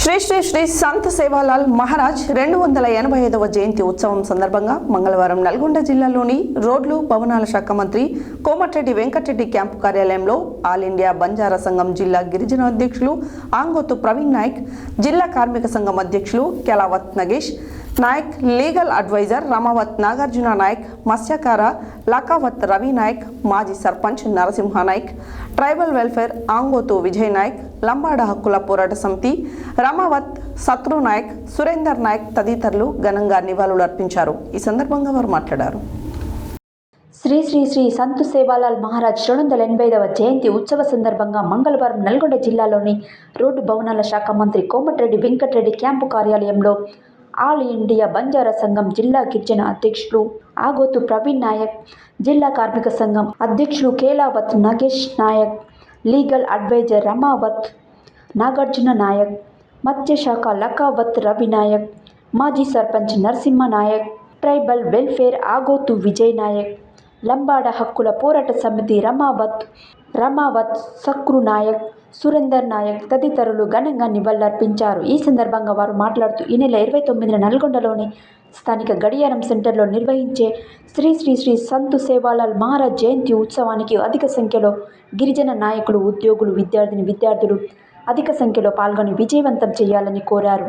శ్రీ శ్రీ శ్రీ సంత సేవాలాల్ మహారాజ్ రెండు వందల ఎనభై ఐదవ జయంతి ఉత్సవం సందర్భంగా మంగళవారం నల్గొండ జిల్లాలోని రోడ్లు భవనాల శాఖ మంత్రి కోమటిరెడ్డి వెంకటరెడ్డి క్యాంపు కార్యాలయంలో ఆల్ ఇండియా బంజారా సంఘం జిల్లా గిరిజన అధ్యక్షులు ఆంగోతు ప్రవీణ్ నాయక్ జిల్లా కార్మిక సంఘం అధ్యక్షులు కెలావత్ నగేష్ నాయక్ లీగల్ అడ్వైజర్ రమావత్ నాగార్జున నాయక్ మత్స్యకార లకావత్ రవి నాయక్ మాజీ సర్పంచ్ నరసింహ నాయక్ ట్రైబల్ వెల్ఫేర్ ఆంగోతు విజయ్ నాయక్ లంబాడ హక్కుల పోరాట సమితి రమావత్ శత్రు నాయక్ సురేందర్ నాయక్ తదితరులు ఘనంగా నివాళులు అర్పించారు. ఈ సందర్భంగా వారు మాట్లాడారు. శ్రీ శ్రీ శ్రీ సంతు సేవాలాల్ మహారాజ్ రెండు వందల ఎనభై ఐదవ జయంతి ఉత్సవ సందర్భంగా మంగళవారం నల్గొండ జిల్లాలోని రోడ్డు భవనాల శాఖ మంత్రి కోమటిరెడ్డి వెంకటరెడ్డి క్యాంపు కార్యాలయంలో ఆల్ ఇండియా బంజారా సంఘం జిల్లా గిరిజన అధ్యక్షులు ఆగోతు ప్రవీణ్ నాయక్ జిల్లా కార్మిక సంఘం అధ్యక్షులు కేలావత్ నగేష్ నాయక్ లీగల్ అడ్వైజర్ రమావత్ నాగార్జున నాయక్ మత్స్యశాఖ లకావత్ రవి నాయక్ మాజీ సర్పంచ్ నరసింహ నాయక్ ట్రైబల్ వెల్ఫేర్ ఆగోతు విజయ్ నాయక్ లంబాడ హక్కుల పోరాట సమితి రమావత్ రమావత్ సక్రు నాయక్ సురేందర్ నాయక్ తదితరులు ఘనంగా నివాళులర్పించారు. ఈ సందర్భంగా వారు మాట్లాడుతూ ఈ నెల ఇరవై తొమ్మిదిన నల్గొండలోని స్థానిక గడియారం సెంటర్లో నిర్వహించే శ్రీ శ్రీ శ్రీ సంతు సేవాలాల్ మహారాజ్ జయంతి ఉత్సవానికి అధిక సంఖ్యలో గిరిజన నాయకులు ఉద్యోగులు విద్యార్థిని విద్యార్థులు అధిక సంఖ్యలో పాల్గొని విజయవంతం చేయాలని కోరారు.